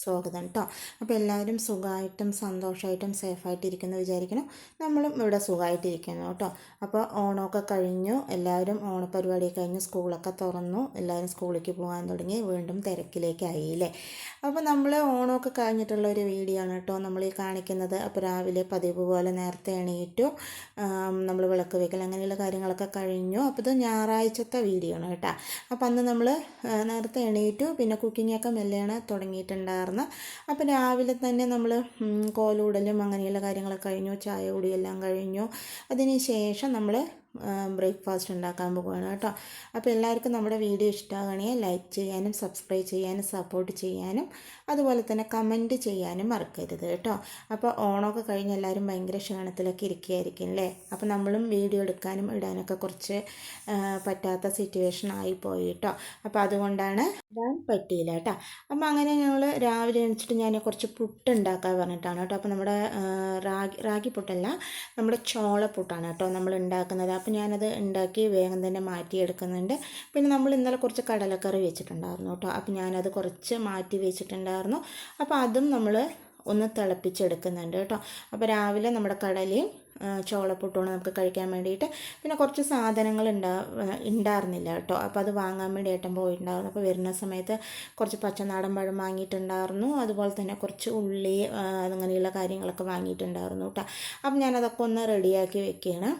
സ്വാഗതം കേട്ടോ അപ്പോൾ എല്ലാവരും സുഖമായിട്ടും സന്തോഷമായിട്ടും സേഫായിട്ടിരിക്കുന്നു വിചാരിക്കണം നമ്മളും ഇവിടെ സുഖമായിട്ടിരിക്കുന്നു കേട്ടോ അപ്പോൾ ഓണമൊക്കെ കഴിഞ്ഞു. എല്ലാവരും ഓണപരിപാടി കഴിഞ്ഞു സ്കൂളൊക്കെ തുറന്നു. എല്ലാവരും സ്കൂളിലേക്ക് പോകാൻ തുടങ്ങി. വീണ്ടും തിരക്കിലേക്കായില്ലേ അപ്പോൾ നമ്മൾ ഓണമൊക്കെ കഴിഞ്ഞിട്ടുള്ള ഒരു വീഡിയോ ആണ് കേട്ടോ നമ്മൾ ഈ കാണിക്കുന്നത്. അപ്പോൾ രാവിലെ പതിവ് പോലെ നേരത്തെ എണീറ്റു. നമ്മൾ വിളക്ക് വയ്ക്കൽ അങ്ങനെയുള്ള കാര്യങ്ങളൊക്കെ കഴിഞ്ഞു. അപ്പോൾ ഇത് ഞായറാഴ്ചത്തെ വീഡിയോ ആണ് കേട്ടോ. അപ്പോൾ അന്ന് നമ്മൾ നേരത്തെ എണീറ്റു. പിന്നെ കുക്കിങ്ങൊക്കെ മെല്ലെയാണ് തുടങ്ങിയിട്ടുണ്ടായിരുന്നത് അപ്പോൾ രാവിലെ തന്നെ നമ്മൾ കോലൂടലും അങ്ങനെയുള്ള കാര്യങ്ങളൊക്കെ കഴിഞ്ഞു. ചായ കുടിയെല്ലാം കഴിഞ്ഞു. അതിന് ശേഷം നമ്മൾ ബ്രേക്ക്ഫാസ്റ്റ് ഉണ്ടാക്കാൻ പോകുകയാണ് കേട്ടോ. അപ്പോൾ എല്ലാവർക്കും നമ്മുടെ വീഡിയോ ഇഷ്ടമാകണേ ലൈക്ക് ചെയ്യാനും സബ്സ്ക്രൈബ് ചെയ്യാനും സപ്പോർട്ട് ചെയ്യാനും അതുപോലെ തന്നെ കമന്റ് ചെയ്യാനും മറക്കരുത് കേട്ടോ. അപ്പോൾ ഓണമൊക്കെ കഴിഞ്ഞ് എല്ലാവരും ഭയങ്കര ക്ഷീണത്തിലൊക്കെ ഇരിക്കുകയായിരിക്കും അല്ലേ? അപ്പോൾ നമ്മളും വീഡിയോ എടുക്കാനും ഇടാനൊക്കെ കുറച്ച് പറ്റാത്ത സിറ്റുവേഷൻ ആയിപ്പോയി കേട്ടോ. അപ്പോൾ അതുകൊണ്ടാണ് ഇടാൻ പറ്റിയില്ല കേട്ടോ. അപ്പോൾ അങ്ങനെ ഞങ്ങൾ രാവിലെ എണിച്ചിട്ട് ഞാൻ കുറച്ച് പുട്ട് ഉണ്ടാക്കാൻ പറഞ്ഞിട്ടാണ് കേട്ടോ. അപ്പോൾ നമ്മുടെ റാഗി റാഗി പുട്ടല്ല നമ്മുടെ ചോളപ്പുട്ടാണ് കേട്ടോ നമ്മൾ ഉണ്ടാക്കുന്നത്. അപ്പോൾ ഞാനത് ഉണ്ടാക്കി വേഗം തന്നെ മാറ്റിയെടുക്കുന്നുണ്ട്. പിന്നെ നമ്മൾ ഇന്നലെ കുറച്ച് കടലക്കറി വെച്ചിട്ടുണ്ടായിരുന്നു കേട്ടോ. അപ്പോൾ ഞാനത് കുറച്ച് മാറ്റി വെച്ചിട്ടുണ്ടായിരുന്നു. അപ്പോൾ അതും നമ്മൾ ഒന്ന് തിളപ്പിച്ചെടുക്കുന്നുണ്ട് കേട്ടോ. അപ്പോൾ രാവിലെ നമ്മുടെ കടലയും ചോളപ്പുട്ടുമാണ് നമുക്ക് കഴിക്കാൻ വേണ്ടിയിട്ട്. പിന്നെ കുറച്ച് സാധനങ്ങൾ ഉണ്ടാ ഉണ്ടായിരുന്നില്ല കേട്ടോ. അപ്പോൾ അത് വാങ്ങാൻ വേണ്ടി ഏട്ടൻ പോയിട്ടുണ്ടായിരുന്നു. അപ്പോൾ വരുന്ന സമയത്ത് കുറച്ച് പച്ചനാടൻ പഴം വാങ്ങിയിട്ടുണ്ടായിരുന്നു. അതുപോലെ തന്നെ കുറച്ച് ഉള്ളി അങ്ങനെയുള്ള കാര്യങ്ങളൊക്കെ വാങ്ങിയിട്ടുണ്ടായിരുന്നു കേട്ടോ. അപ്പം ഞാനതൊക്കെ ഒന്ന് റെഡിയാക്കി വെക്കുകയാണ്.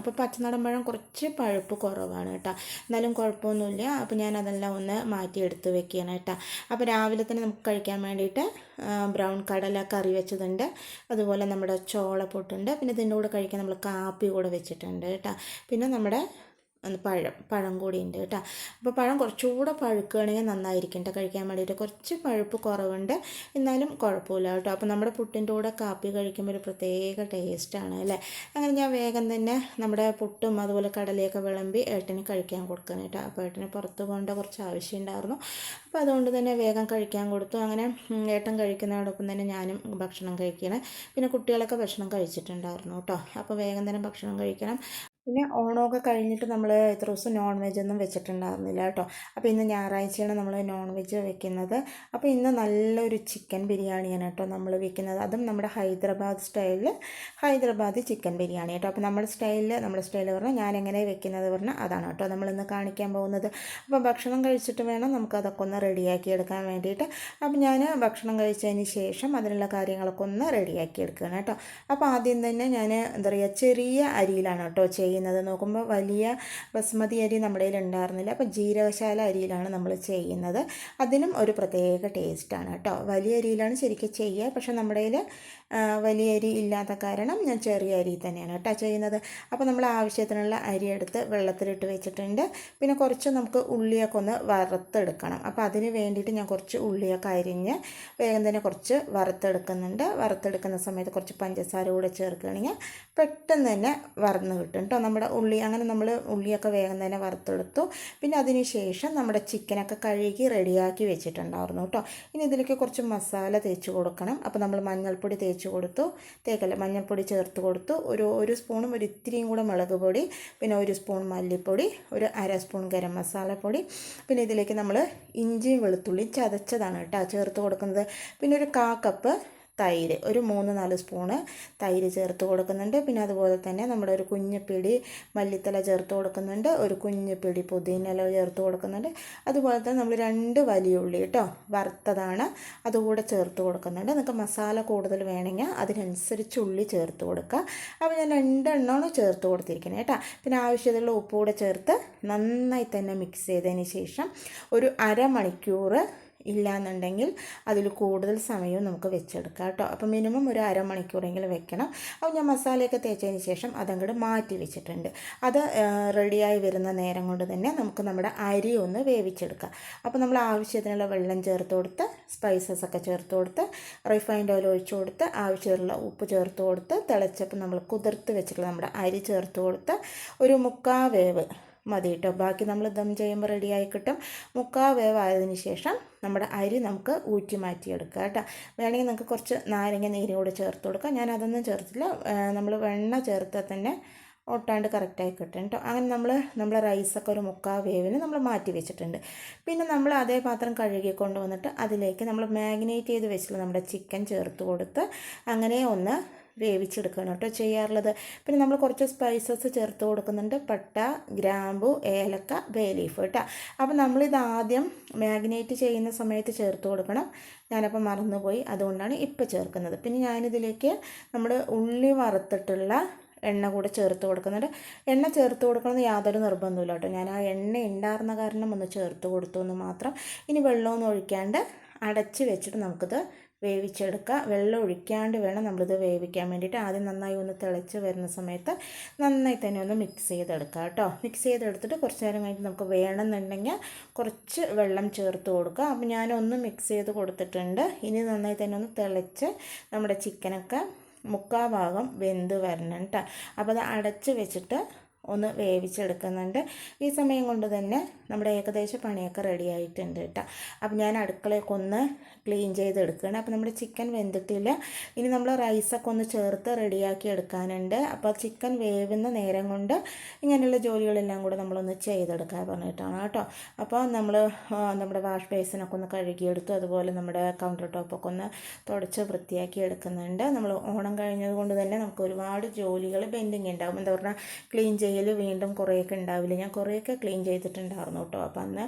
അപ്പോൾ പച്ചനാടൻ പഴം കുറച്ച് പഴുപ്പ് കുറവാണ് കേട്ടോ. എന്നാലും കുഴപ്പമൊന്നുമില്ല. അപ്പോൾ ഞാനതെല്ലാം ഒന്ന് മാറ്റിയെടുത്ത് വെക്കുകയാണ് കേട്ടോ. അപ്പോൾ രാവിലെ തന്നെ നമുക്ക് കഴിക്കാൻ വേണ്ടിയിട്ട് ബ്രൗൺ കടല കറി വെച്ചതുണ്ട്. അതുപോലെ നമ്മുടെ ചോളപ്പൊട്ടുണ്ട് പിന്നെ ഇതിന്റെ കൂടെ കഴിക്കാൻ നമ്മൾ കാപ്പി കൂടെ വെച്ചിട്ടുണ്ട് കേട്ടോ പിന്നെ നമ്മുടെ പഴം പഴം കൂടി ഉണ്ട് കേട്ടോ. അപ്പോൾ പഴം കുറച്ചുകൂടെ പഴുക്കുകയാണെങ്കിൽ നന്നായിരിക്കും കേട്ടോ കഴിക്കാൻ വേണ്ടിയിട്ട് കുറച്ച് പഴുപ്പ് കുറവുണ്ട്. എന്നാലും കുഴപ്പമില്ല കേട്ടോ. അപ്പോൾ നമ്മുടെ പുട്ടിന്റെ കൂടെ കാപ്പി കഴിക്കുമ്പോൾ ഒരു പ്രത്യേക ടേസ്റ്റാണ് അല്ലേ? അങ്ങനെ ഞാൻ വേഗം തന്നെ നമ്മുടെ പുട്ടും അതുപോലെ കടലയൊക്കെ വിളമ്പി ഏട്ടന് കഴിക്കാൻ കൊടുക്കണം കേട്ടോ. അപ്പോൾ ഏട്ടന് പുറത്ത് പോകേണ്ട കുറച്ച് ആവശ്യമുണ്ടായിരുന്നു അപ്പോൾ അതുകൊണ്ട് തന്നെ വേഗം കഴിക്കാൻ കൊടുത്തു. അങ്ങനെ ഏട്ടൻ കഴിക്കുന്നതോടൊപ്പം തന്നെ ഞാനും ഭക്ഷണം കഴിക്കണം പിന്നെ കുട്ടികളൊക്കെ ഭക്ഷണം കഴിച്ചിട്ടുണ്ടായിരുന്നു കേട്ടോ. അപ്പോൾ വേഗം തന്നെ ഭക്ഷണം കഴിക്കണം. പിന്നെ ഓണമൊക്കെ കഴിഞ്ഞിട്ട് നമ്മൾ ഇത്ര ദിവസം നോൺ വെജ് ഒന്നും വെച്ചിട്ടുണ്ടായിരുന്നില്ല കേട്ടോ. അപ്പോൾ ഇന്ന് ഞായറാഴ്ചയാണ് നമ്മൾ നോൺ വെജ് വെക്കുന്നത്. അപ്പോൾ ഇന്ന് നല്ലൊരു ചിക്കൻ ബിരിയാണിയാണ് കേട്ടോ നമ്മൾ വെക്കുന്നത്. അതും നമ്മുടെ ഹൈദരാബാദ് സ്റ്റൈലിൽ ഹൈദരാബാദ് ചിക്കൻ ബിരിയാണി കേട്ടോ. അപ്പോൾ നമ്മുടെ സ്റ്റൈലിൽ നമ്മുടെ സ്റ്റൈലിൽ പറഞ്ഞാൽ ഞാൻ എങ്ങനെ വെക്കുന്നത് പറഞ്ഞാൽ അതാണ് കേട്ടോ നമ്മളിന്ന് കാണിക്കാൻ പോകുന്നത്. അപ്പോൾ ഭക്ഷണം കഴിച്ചിട്ട് വേണം നമുക്കതൊക്കെ ഒന്ന് റെഡിയാക്കി എടുക്കാൻ വേണ്ടിയിട്ട്. അപ്പോൾ ഞാൻ ഭക്ഷണം കഴിച്ചതിന് ശേഷം അതിനുള്ള കാര്യങ്ങളൊക്കെ ഒന്ന് റെഡിയാക്കി എടുക്കുകയാണ് കേട്ടോ. അപ്പോൾ ആദ്യം തന്നെ ഞാൻ എന്താ പറയുക ചെറിയ അരിയിലാണ് കേട്ടോ ചെയ്യുന്നത്. ചെയ്യുന്നത്. നോക്കുമ്പോൾ വലിയ ബസ്മതി അരി നമ്മുടെ കയ്യിൽ ഉണ്ടായിരുന്നില്ല. അപ്പോൾ ജീരകശാല അരിയിലാണ് നമ്മൾ ചെയ്യുന്നത്. അതിനും ഒരു പ്രത്യേക ടേസ്റ്റാണ് കേട്ടോ. വലിയ അരിയിലാണ് ശരിക്കും ചെയ്യുക. പക്ഷേ നമ്മുടെ കയ്യിൽ വലിയ അരി ഇല്ലാത്ത കാരണം ഞാൻ ചെറിയ അരി തന്നെയാണ് കേട്ടോ ചെയ്യുന്നത്. അപ്പോൾ നമ്മൾ ആവശ്യത്തിനുള്ള അരി എടുത്ത് വെള്ളത്തിലിട്ട് വെച്ചിട്ടുണ്ട്. പിന്നെ കുറച്ച് നമുക്ക് ഉള്ളിയൊക്കെ ഒന്ന് വറുത്തെടുക്കണം. അപ്പോൾ അതിന് വേണ്ടിയിട്ട് ഞാൻ കുറച്ച് ഉള്ളിയൊക്കെ അരിഞ്ഞ് വേഗം തന്നെ കുറച്ച് വറുത്തെടുക്കുന്നുണ്ട്. വറുത്തെടുക്കുന്ന സമയത്ത് കുറച്ച് പഞ്ചസാര കൂടെ ചേർക്കുകയാണെങ്കിൽ പെട്ടെന്ന് തന്നെ വറന്ന് കിട്ടും. നമ്മുടെ ഉള്ളി അങ്ങനെ നമ്മൾ ഉള്ളിയൊക്കെ വേഗം തന്നെ വറുത്തെടുത്തു. പിന്നെ അതിന് ശേഷം നമ്മുടെ ചിക്കനൊക്കെ കഴുകി റെഡിയാക്കി വെച്ചിട്ടുണ്ടായിരുന്നു കേട്ടോ. ഇനി ഇതിലേക്ക് കുറച്ച് മസാല തേച്ച് കൊടുക്കണം. അപ്പോൾ നമ്മൾ മഞ്ഞൾപ്പൊടി തേച്ച് കൊടുത്തു. തേക്കല്ല മഞ്ഞൾപ്പൊടി ചേർത്ത് കൊടുത്തു. ഒരു ഒരു സ്പൂണും ഒരു ഇത്തിരിയും കൂടെ മുളക് പൊടി പിന്നെ ഒരു സ്പൂൺ മല്ലിപ്പൊടി ഒരു അര സ്പൂൺ ഗരം മസാല പൊടി. പിന്നെ ഇതിലേക്ക് നമ്മൾ ഇഞ്ചിയും വെളുത്തുള്ളിയും ചതച്ചതാണ് കേട്ടോ ചേർത്ത് കൊടുക്കുന്നത്. പിന്നെ ഒരു കാ കപ്പ് തൈര് ഒരു മൂന്ന് നാല് സ്പൂണ് തൈര് ചേർത്ത് കൊടുക്കുന്നുണ്ട്. പിന്നെ അതുപോലെ തന്നെ നമ്മുടെ ഒരു കുഞ്ഞിപ്പിടി മല്ലിത്തല ചേർത്ത് കൊടുക്കുന്നുണ്ട്. ഒരു കുഞ്ഞിപ്പിടി പുതിനയില ചേർത്ത് കൊടുക്കുന്നുണ്ട്. അതുപോലെ തന്നെ നമ്മൾ രണ്ട് വലിയ ഉള്ളി കേട്ടോ വറുത്തതാണ് അതുകൂടെ ചേർത്ത് കൊടുക്കുന്നുണ്ട്. നിങ്ങൾക്ക് മസാല കൂടുതൽ വേണമെങ്കിൽ അതിനനുസരിച്ച് ഉള്ളി ചേർത്ത് കൊടുക്കുക. അപ്പോൾ ഞാൻ രണ്ടെണ്ണമാണ് ചേർത്ത് കൊടുത്തിരിക്കുന്നത് കേട്ടോ. പിന്നെ ആവശ്യത്തിലുള്ള ഉപ്പ് കൂടെ ചേർത്ത് നന്നായി തന്നെ മിക്സ് ചെയ്തതിന് ശേഷം ഒരു അരമണിക്കൂർ ഇല്ലയെന്നുണ്ടെങ്കിൽ അതിൽ കൂടുതൽ സമയവും നമുക്ക് വെച്ചെടുക്കാം കേട്ടോ. അപ്പോൾ മിനിമം ഒരു അരമണിക്കൂറെങ്കിലും വെക്കണം. അപ്പോൾ ഞാൻ മസാലയൊക്കെ തേച്ചതിന് ശേഷം അതങ്ങോട്ട് മാറ്റി വെച്ചിട്ടുണ്ട്. അത് റെഡിയായി വരുന്ന നേരം കൊണ്ട് തന്നെ നമുക്ക് നമ്മുടെ അരി ഒന്ന് വേവിച്ചെടുക്കാം. അപ്പോൾ നമ്മൾ ആവശ്യത്തിനുള്ള വെള്ളം ചേർത്ത് കൊടുത്ത് സ്പൈസസ് ഒക്കെ ചേർത്ത് കൊടുത്ത് റിഫൈൻഡ് ഓയിൽ ഒഴിച്ചു കൊടുത്ത് ആവശ്യമുള്ള ഉപ്പ് ചേർത്ത് കൊടുത്ത് തിളച്ചപ്പോൾ നമ്മൾ കുതിർത്ത് വെച്ചിട്ടുള്ള നമ്മുടെ അരി ചേർത്ത് കൊടുത്ത് ഒരു മുക്കാ വേവ് മതി കേട്ടോ ബാക്കി നമ്മൾ ദം ചെയ്യുമ്പോൾ റെഡിയായി കിട്ടും. മുക്കാ വേവായതിനു ശേഷം നമ്മുടെ അരി നമുക്ക് ഊറ്റി മാറ്റിയെടുക്കുക കേട്ടോ. വേണമെങ്കിൽ നമുക്ക് കുറച്ച് നാരങ്ങ നീര് കൂടെ ചേർത്ത് കൊടുക്കാം. ഞാൻ അതൊന്നും ചേർത്തില്ല. നമ്മൾ വെണ്ണ ചേർത്താൽ തന്നെ ഒട്ടാണ്ട് കറക്റ്റായി കിട്ടും കേട്ടോ. അങ്ങനെ നമ്മൾ നമ്മളെ റൈസൊക്കെ ഒരു മുക്കാ വേവിന് നമ്മൾ മാറ്റി വെച്ചിട്ടുണ്ട്. പിന്നെ നമ്മൾ അതേ പാത്രം കഴുകി കൊണ്ടുവന്നിട്ട് അതിലേക്ക് നമ്മൾ മാഗ്നേറ്റ് ചെയ്ത് വെച്ചിട്ടുള്ള നമ്മുടെ ചിക്കൻ ചേർത്ത് കൊടുത്ത് അങ്ങനെ ഒന്ന് വേവിച്ചെടുക്കണം കേട്ടോ ചെയ്യാറുള്ളത്. പിന്നെ നമ്മൾ കുറച്ച് സ്പൈസസ് ചേർത്ത് കൊടുക്കുന്നുണ്ട്. പട്ട ഗ്രാമ്പു ഏലക്ക ബേ ലീഫ് കേട്ടോ. അപ്പോൾ നമ്മളിത് ആദ്യം മാഗ്നേറ്റ് ചെയ്യുന്ന സമയത്ത് ചേർത്ത് കൊടുക്കണം. ഞാനപ്പോൾ മറന്നുപോയി. അതുകൊണ്ടാണ് ഇപ്പോൾ ചേർക്കുന്നത്. പിന്നെ ഞാനിതിലേക്ക് നമ്മൾ ഉള്ളി വറുത്തിട്ടുള്ള എണ്ണ കൂടെ ചേർത്ത് കൊടുക്കുന്നുണ്ട്. എണ്ണ ചേർത്ത് കൊടുക്കണമെന്ന് യാതൊരു നിർബന്ധമില്ല കേട്ടോ. ഞാൻ ആ എണ്ണ ഉണ്ടായിരുന്ന കാരണം ഒന്ന് ചേർത്ത് കൊടുത്തു എന്ന് മാത്രം. ഇനി വെള്ളമൊന്നും ഒഴിക്കാണ്ട് അടച്ച് വെച്ചിട്ട് നമുക്കിത് വേവിച്ചെടുക്കുക. വെള്ളം ഒഴിക്കാണ്ട് വേണം നമ്മളിത് വേവിക്കാൻ വേണ്ടിയിട്ട്. ആദ്യം നന്നായി ഒന്ന് തിളച്ച് വരുന്ന സമയത്ത് നന്നായി തന്നെ ഒന്ന് മിക്സ് ചെയ്തെടുക്കുക കേട്ടോ. മിക്സ് ചെയ്തെടുത്തിട്ട് കുറച്ച് നേരം കഴിഞ്ഞിട്ട് നമുക്ക് വേണമെന്നുണ്ടെങ്കിൽ കുറച്ച് വെള്ളം ചേർത്ത് കൊടുക്കുക. അപ്പോൾ ഞാനൊന്ന് മിക്സ് ചെയ്ത് കൊടുത്തിട്ടുണ്ട്. ഇനി നന്നായി തന്നെ ഒന്ന് തിളച്ച് നമ്മുടെ ചിക്കനൊക്കെ മുക്കാ ഭാഗം വെന്ത് വരണം കേട്ടോ. അപ്പോൾ അത് അടച്ച് വെച്ചിട്ട് ഒന്ന് വേവിച്ചെടുക്കുന്നുണ്ട്. ഈ സമയം കൊണ്ട് തന്നെ നമ്മുടെ ഏകദേശം പണിയൊക്കെ റെഡി ആയിട്ടുണ്ട് കേട്ടോ അപ്പം ഞാൻ അടുക്കളയൊക്കെ ഒന്ന് ക്ലീൻ ചെയ്തെടുക്കുകയാണ്. അപ്പോൾ നമ്മുടെ ചിക്കൻ വെന്തിട്ടില്ല. ഇനി നമ്മൾ റൈസൊക്കെ ഒന്ന് ചേർത്ത് റെഡിയാക്കി എടുക്കാനുണ്ട്. അപ്പോൾ ചിക്കൻ വേവുന്ന നേരം കൊണ്ട് ഇങ്ങനെയുള്ള ജോലികളെല്ലാം കൂടെ നമ്മളൊന്ന് ചെയ്തെടുക്കാൻ പറഞ്ഞിട്ടാണ് കേട്ടോ. അപ്പോൾ നമ്മൾ നമ്മുടെ വാഷ് ബേസിനൊക്കെ ഒന്ന് കഴുകിയെടുത്തു അതുപോലെ നമ്മുടെ കൗണ്ടർ ടോപ്പൊക്കെ ഒന്ന് തുടച്ച് വൃത്തിയാക്കി എടുക്കുന്നുണ്ട്. നമ്മൾ ഓണം കഴിഞ്ഞത് കൊണ്ട് തന്നെ നമുക്ക് ഒരുപാട് ജോലികൾ പെൻഡിങ് ഉണ്ടാകും എന്താ പറഞ്ഞാൽ ക്ലീൻ ചെയ്യൽ വീണ്ടും കുറേയൊക്കെ ഉണ്ടാവില്ല. ഞാൻ കുറേയൊക്കെ ക്ലീൻ ചെയ്തിട്ടുണ്ടായിരുന്നു കേട്ടോ. അപ്പോൾ അന്ന്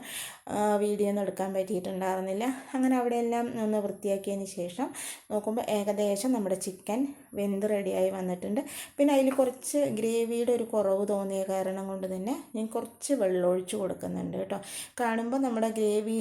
വീഡിയോ ഒന്നും എടുക്കാൻ പറ്റിയിട്ടുണ്ടായിരുന്നില്ല. അങ്ങനെ അവിടെയെല്ലാം ഒന്ന് വൃത്തിയാക്കിയതിന് ശേഷം നോക്കുമ്പോൾ ഏകദേശം നമ്മുടെ ചിക്കൻ വെന്ത് റെഡിയായി വന്നിട്ടുണ്ട്. പിന്നെ അതിൽ കുറച്ച് ഗ്രേവിയുടെ ഒരു കുറവ് തോന്നിയ കാരണം കൊണ്ട് തന്നെ ഞാൻ കുറച്ച് വെള്ളം ഒഴിച്ച് കൊടുക്കുന്നുണ്ട് കേട്ടോ. കാണുമ്പോൾ നമ്മുടെ ഗ്രേവി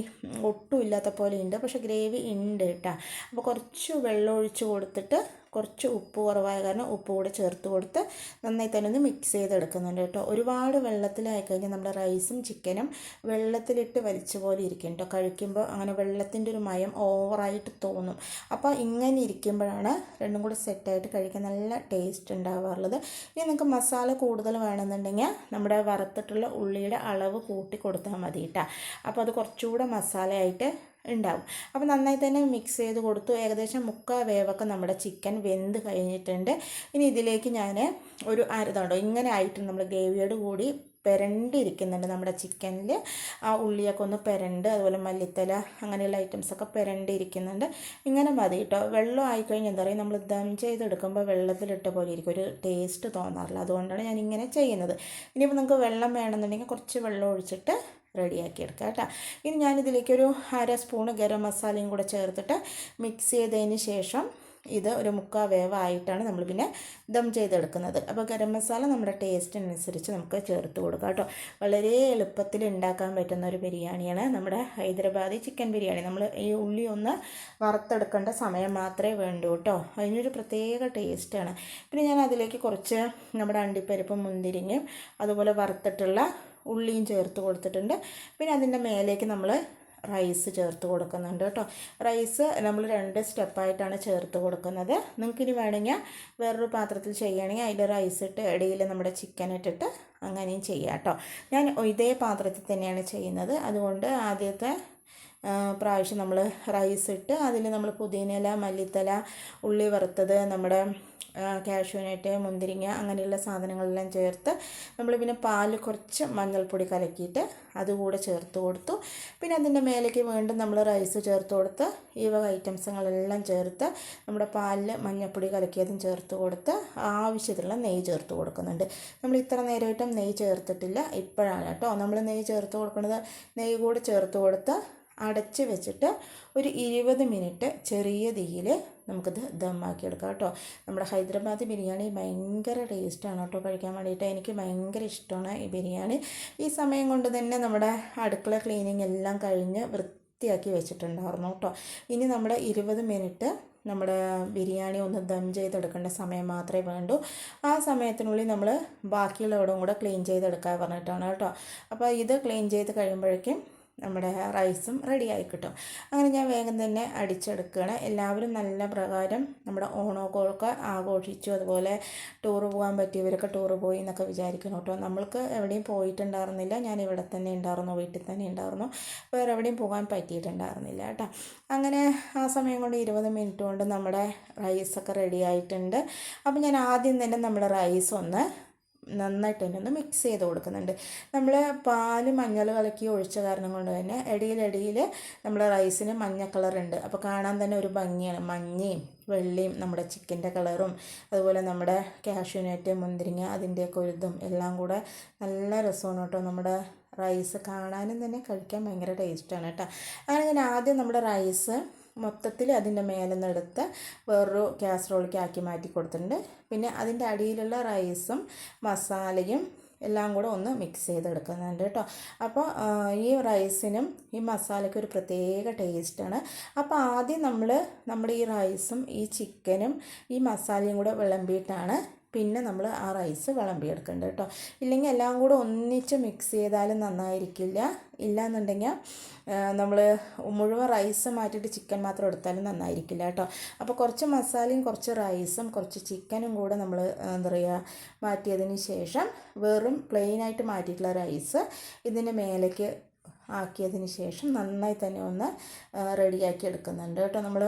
ഒട്ടും ഇല്ലാത്ത പോലെ ഉണ്ട്. പക്ഷേ ഗ്രേവി ഉണ്ട് കേട്ടോ. അപ്പോൾ കുറച്ച് വെള്ളം ഒഴിച്ച് കൊടുത്തിട്ട് കുറച്ച് ഉപ്പ് കുറവായ കാരണം ഉപ്പ് കൂടെ ചേർത്ത് കൊടുത്ത് നന്നായി തന്നെ ഒന്ന് മിക്സ് ചെയ്തെടുക്കുന്നുണ്ട് കേട്ടോ. ഒരുപാട് വെള്ളത്തിലായി കഴിഞ്ഞാൽ നമ്മുടെ റൈസും ചിക്കനും വെള്ളത്തിലിട്ട് വലിച്ച പോലെ ഇരിക്കും കേട്ടോ. കഴിക്കുമ്പോൾ അങ്ങനെ വെള്ളത്തിന്റെ ഒരു മയം ഓവറായിട്ട് തോന്നും. അപ്പോൾ ഇങ്ങനെ ഇരിക്കുമ്പോഴാണ് രണ്ടും കൂടെ സെറ്റായിട്ട് കഴിക്കാൻ നല്ല ടേസ്റ്റ് ഉണ്ടാവാറുള്ളത്. ഇനി നിങ്ങൾക്ക് മസാല കൂടുതൽ വേണമെന്നുണ്ടെങ്കിൽ നമ്മുടെ വറുത്തിട്ടുള്ള ഉള്ളിയുടെ അളവ് കൂട്ടി കൊടുത്താൽ മതി കേട്ടോ. അപ്പോൾ അത് കുറച്ചുകൂടെ മസാലയായിട്ട് ഉണ്ടാവും. അപ്പോൾ നന്നായി തന്നെ മിക്സ് ചെയ്ത് കൊടുത്തു. ഏകദേശം മുക്കാൽ വേവൊക്കെ നമ്മുടെ ചിക്കൻ വെന്ത് കഴിഞ്ഞിട്ടുണ്ട്. ഇനി ഇതിലേക്ക് ഞാൻ ഒരു അരതുണ്ടോ ഇങ്ങനെ ആയിട്ട് നമ്മൾ ഗ്രേവിയോട് കൂടി പെരണ്ടിരിക്കുന്നുണ്ട് നമ്മുടെ ചിക്കനിൽ ആ ഉള്ളിയൊക്കെ ഒന്ന് പെരണ്ട് അതുപോലെ മല്ലിത്തല അങ്ങനെയുള്ള ഐറ്റംസൊക്കെ പെരണ്ടിരിക്കുന്നുണ്ട്. ഇങ്ങനെ മതി കേട്ടോ. വെള്ളം ആയിക്കഴിഞ്ഞാൽ എന്താ പറയുക നമ്മൾ ദം ചെയ്തെടുക്കുമ്പോൾ വെള്ളത്തിലിട്ട പോലെ ഇരിക്കും. ഒരു ടേസ്റ്റ് തോന്നാറില്ല. അതുകൊണ്ടാണ് ഞാൻ ഇങ്ങനെ ചെയ്യുന്നത്. ഇനിയിപ്പോൾ നിങ്ങൾക്ക് വെള്ളം വേണമെന്നുണ്ടെങ്കിൽ കുറച്ച് വെള്ളം ഒഴിച്ചിട്ട് റെഡിയാക്കി കേട്ടോ. ഇനി ഞാനിതിലേക്കൊരു അര സ്പൂണ് ഗരം മസാലയും കൂടെ ചേർത്തിട്ട് മിക്സ് ചെയ്തതിന് ശേഷം ഇത് ഒരു മുക്കാൽ വേവായിട്ടാണ് നമ്മൾ പിന്നെ ദം ചെയ്തെടുക്കുന്നത്. അപ്പോൾ ഗരം മസാല നമ്മുടെ ടേസ്റ്റിനനുസരിച്ച് നമുക്ക് ചേർത്ത് കൊടുക്കാം കേട്ടോ. വളരെ എളുപ്പത്തിൽ ഉണ്ടാക്കാൻ പറ്റുന്ന ഒരു ബിരിയാണിയാണ് നമ്മുടെ ഹൈദരാബാദി ചിക്കൻ ബിരിയാണി. നമ്മൾ ഈ ഉള്ളി ഒന്ന് വറുത്തെടുക്കേണ്ട സമയം മാത്രമേ വേണ്ടൂ കേട്ടോ. അതിനൊരു പ്രത്യേക ടേസ്റ്റാണ് പിന്നെ ഞാൻ അതിലേക്ക് കുറച്ച് നമ്മുടെ അണ്ടിപ്പരിപ്പും മുന്തിരിങ്ങയും അതുപോലെ വറുത്തിട്ടുള്ള ഉള്ളിയും ചേർത്ത് കൊടുത്തിട്ടുണ്ട്. പിന്നെ അതിന്റെ മേലേക്ക് നമ്മൾ റൈസ് ചേർത്ത് കൊടുക്കുന്നുണ്ട് കേട്ടോ. റൈസ് നമ്മൾ രണ്ട് സ്റ്റെപ്പായിട്ടാണ് ചേർത്ത് കൊടുക്കുന്നത്. നിങ്ങൾക്കിനി വേണമെങ്കിൽ വേറൊരു പാത്രത്തിൽ ചെയ്യുകയാണെങ്കിൽ അതിൽ റൈസ് ഇട്ട് ഇടയിൽ നമ്മുടെ ചിക്കൻ ഇട്ടിട്ട് അങ്ങനെയും ചെയ്യാം കേട്ടോ. ഞാൻ ഇതേ പാത്രത്തിൽ തന്നെയാണ് ചെയ്യുന്നത്. അതുകൊണ്ട് ആദ്യത്തെ പ്രാവശ്യം നമ്മൾ റൈസ് ഇട്ട് അതിൽ നമ്മൾ പുതിനയില മല്ലിത്തല ഉള്ളി വറുത്തത് നമ്മുടെ കാഷ്യൂനട്ട് മുന്തിരിങ്ങ അങ്ങനെയുള്ള സാധനങ്ങളെല്ലാം ചേർത്ത് നമ്മൾ പിന്നെ പാൽ കുറച്ച് മഞ്ഞൾപ്പൊടി കലക്കിയിട്ട് അതുകൂടെ ചേർത്ത് കൊടുത്തു. പിന്നെ അതിന്റെ മേലേക്ക് വീണ്ടും നമ്മൾ റൈസ് ചേർത്ത് കൊടുത്ത് ഈ വക ഐറ്റംസുകളെല്ലാം ചേർത്ത് നമ്മുടെ പാലിൽ മഞ്ഞൾപ്പൊടി കലക്കിയതും ചേർത്ത് കൊടുത്ത് ആവശ്യത്തിലുള്ള നെയ്യ് ചേർത്ത് കൊടുക്കുന്നുണ്ട്. നമ്മൾ ഇത്ര നേരമായിട്ടും നെയ്യ് ചേർത്തിട്ടില്ല. ഇപ്പോഴാണ് കേട്ടോ. നമ്മൾ നെയ്യ് ചേർത്ത് കൊടുക്കുന്നത്. നെയ്യ് കൂടെ ചേർത്ത് കൊടുത്ത് അടച്ച് വെച്ചിട്ട് ഒരു ഇരുപത് മിനിറ്റ് ചെറിയ തീയിൽ നമുക്കിത് ദമ്മാക്കി എടുക്കാം കേട്ടോ. നമ്മുടെ ഹൈദരാബാദ് ബിരിയാണി ഭയങ്കര ടേസ്റ്റാണ് കേട്ടോ കഴിക്കാൻ വേണ്ടിയിട്ട്. എനിക്ക് ഭയങ്കര ഇഷ്ടമാണ് ഈ ബിരിയാണി. ഈ സമയം കൊണ്ട് തന്നെ നമ്മുടെ അടുക്കള ക്ലീനിങ് എല്ലാം കഴിഞ്ഞ് വൃത്തിയാക്കി വെച്ചിട്ടുണ്ടായിരുന്നു കേട്ടോ. ഇനി നമ്മൾ ഇരുപത് മിനിറ്റ് നമ്മുടെ ബിരിയാണി ഒന്ന് ദം ചെയ്തെടുക്കേണ്ട സമയം മാത്രമേ വേണ്ടൂ. ആ സമയത്തിനുള്ളിൽ നമ്മൾ ബാക്കിയുള്ളവിടം കൂടെ ക്ലീൻ ചെയ്തെടുക്കാൻ പറഞ്ഞിട്ടാണ് കേട്ടോ. അപ്പോൾ ഇത് ക്ലീൻ ചെയ്ത് കഴിയുമ്പോഴേക്കും നമ്മുടെ റൈസും റെഡിയായി കിട്ടും. അങ്ങനെ ഞാൻ വേഗം തന്നെ അടിച്ചെടുക്കുകയാണ്. എല്ലാവരും നല്ല പ്രകാരം നമ്മുടെ ഓണമൊക്കെ ആഘോഷിച്ചു. അതുപോലെ ടൂറ് പോകാൻ പറ്റിയവരൊക്കെ ടൂറ് പോയി എന്നൊക്കെ വിചാരിക്കുന്നു കേട്ടോ. നമ്മൾക്ക് എവിടെയും പോയിട്ടുണ്ടായിരുന്നില്ല. ഞാൻ ഇവിടെ തന്നെ ഉണ്ടായിരുന്നു വീട്ടിൽ തന്നെ ഉണ്ടായിരുന്നു. വേറെ എവിടെയും പോകാൻ പറ്റിയിട്ടുണ്ടായിരുന്നില്ല കേട്ടോ. അങ്ങനെ ആ സമയം കൊണ്ട് ഇരുപത് മിനിറ്റ് കൊണ്ട് നമ്മുടെ റൈസൊക്കെ റെഡി ആയിട്ടുണ്ട് അപ്പോൾ ഞാൻ ആദ്യം തന്നെ നമ്മുടെ റൈസ് ഒന്ന് നന്നായിട്ട് തന്നെ ഒന്ന് മിക്സ് ചെയ്ത് കൊടുക്കുന്നുണ്ട്. നമ്മൾ പാൽ മഞ്ഞൾ കലക്കി ഒഴിച്ച കാരണം കൊണ്ട് തന്നെ ഇടയിലിടയിൽ നമ്മൾ റൈസിന് മഞ്ഞ കളറുണ്ട് അപ്പോൾ കാണാൻ തന്നെ ഒരു ഭംഗിയാണ്. മഞ്ഞയും വെള്ളിയും നമ്മുടെ ചിക്കന്റെ കളറും അതുപോലെ നമ്മുടെ കാഷ്യൂനറ്റ് മുന്തിരിങ്ങ അതിന്റെയൊക്കെ ഒരു എല്ലാം കൂടെ നല്ല രസമാണ് കേട്ടോ. നമ്മുടെ റൈസ് കാണാനും തന്നെ കഴിക്കാൻ ഭയങ്കര ടേസ്റ്റാണ് കേട്ടോ. അങ്ങനെ ഞാൻ ആദ്യം നമ്മുടെ റൈസ് മൊത്തത്തിൽ അതിന്റെ മേലെ നിന്ന് വേറൊരു കാസറോളിലേക്ക് ആക്കി മാറ്റി കൊടുത്തിട്ടുണ്ട് പിന്നെ അതിന്റെ അടിയിലുള്ള റൈസും മസാലയും എല്ലാം കൂടെ ഒന്ന് മിക്സ് ചെയ്തെടുക്കുന്നുണ്ട് കേട്ടോ. അപ്പോൾ ഈ റൈസിനും ഈ മസാലയ്ക്കും ഒരു പ്രത്യേക ടേസ്റ്റാണ് അപ്പോൾ ആദ്യം നമ്മൾ നമ്മുടെ ഈ റൈസും ഈ ചിക്കനും ഈ മസാലയും കൂടെ വിളമ്പിയിട്ടാണ് പിന്നെ നമ്മൾ ആ റൈസ് വിളമ്പിയെടുക്കേണ്ടത് കേട്ടോ. ഇല്ലെങ്കിൽ എല്ലാം കൂടെ ഒന്നിച്ച് മിക്സ് ചെയ്താലും നന്നായിരിക്കില്ല. ഇല്ലയെന്നുണ്ടെങ്കിൽ നമ്മൾ മുഴുവൻ റൈസ് മാറ്റിയിട്ട് ചിക്കൻ മാത്രം എടുത്താലും നന്നായിരിക്കില്ല കേട്ടോ. അപ്പോൾ കുറച്ച് മസാലയും കുറച്ച് റൈസും കുറച്ച് ചിക്കനും കൂടെ നമ്മൾ എന്താ പറയുക മാറ്റിയതിന് ശേഷം വെറും പ്ലെയിനായിട്ട് മാറ്റിയിട്ടുള്ള റൈസ് ഇതിന്റെ മേലേക്ക് ആക്കിയതിന് ശേഷം നന്നായി തന്നെ ഒന്ന് റെഡിയാക്കി എടുക്കുന്നുണ്ട് കേട്ടോ. നമ്മൾ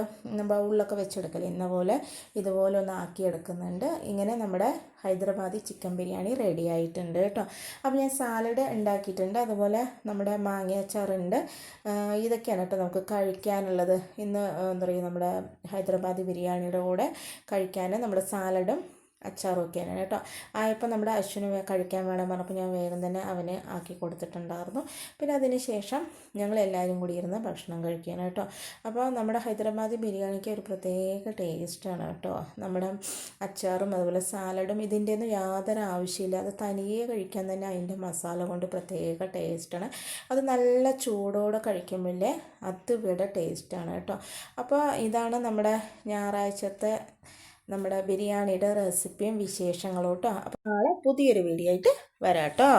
ബൗളിലൊക്കെ വെച്ചെടുക്കൽ. എന്ന പോലെ ഇതുപോലെ ഒന്ന് ആക്കി എടുക്കുന്നുണ്ട്. ഇങ്ങനെ നമ്മുടെ ഹൈദരാബാദി ചിക്കൻ ബിരിയാണി റെഡി ആയിട്ടുണ്ട് കേട്ടോ. അപ്പോൾ ഞാൻ സാലഡ് ഉണ്ടാക്കിയിട്ടുണ്ട്. അതുപോലെ നമ്മുടെ മാങ്ങ അച്ചാറുണ്ട്. ഇതൊക്കെയാണ് കേട്ടോ നമുക്ക് കഴിക്കാനുള്ളത്. ഇന്ന് എന്താ പറയുക നമ്മുടെ ഹൈദരാബാദി ബിരിയാണിയുടെ കൂടെ കഴിക്കാൻ നമ്മുടെ സാലഡും അച്ചാറും ഒക്കെയാണ് കേട്ടോ. ആയപ്പോൾ നമ്മുടെ അശ്വിന് കഴിക്കാൻ വേണം പറഞ്ഞപ്പോൾ ഞാൻ വേഗം തന്നെ അവന് ആക്കി കൊടുത്തിട്ടുണ്ടായിരുന്നു. പിന്നെ അതിന് ശേഷം ഞങ്ങൾ എല്ലാവരും കൂടി ഇരുന്ന് ഭക്ഷണം കഴിക്കുകയാണ് കേട്ടോ. അപ്പോൾ നമ്മുടെ ഹൈദരാബാദി ബിരിയാണിക്ക് ഒരു പ്രത്യേക ടേസ്റ്റാണ് കേട്ടോ. നമ്മുടെ അച്ചാറും അതുപോലെ സാലഡും ഇതിന്റെ ഒന്നും യാതൊരു ആവശ്യമില്ല അത് തനിയെ കഴിക്കാൻ തന്നെ അതിന്റെ മസാല കൊണ്ട് പ്രത്യേക ടേസ്റ്റാണ് അത് നല്ല ചൂടോടെ കഴിക്കുമ്പോഴേ അത് വിട ടേസ്റ്റാണ് കേട്ടോ. അപ്പോൾ ഇതാണ് നമ്മുടെ ഞായറാഴ്ചത്തെ നമ്മുടെ ബിരിയാണിയുടെ റെസിപ്പിയും വിശേഷങ്ങളോട്ടോ അപ്പോൾ നാളെ പുതിയൊരു വീഡിയോ ആയിട്ട് വരാം കേട്ടോ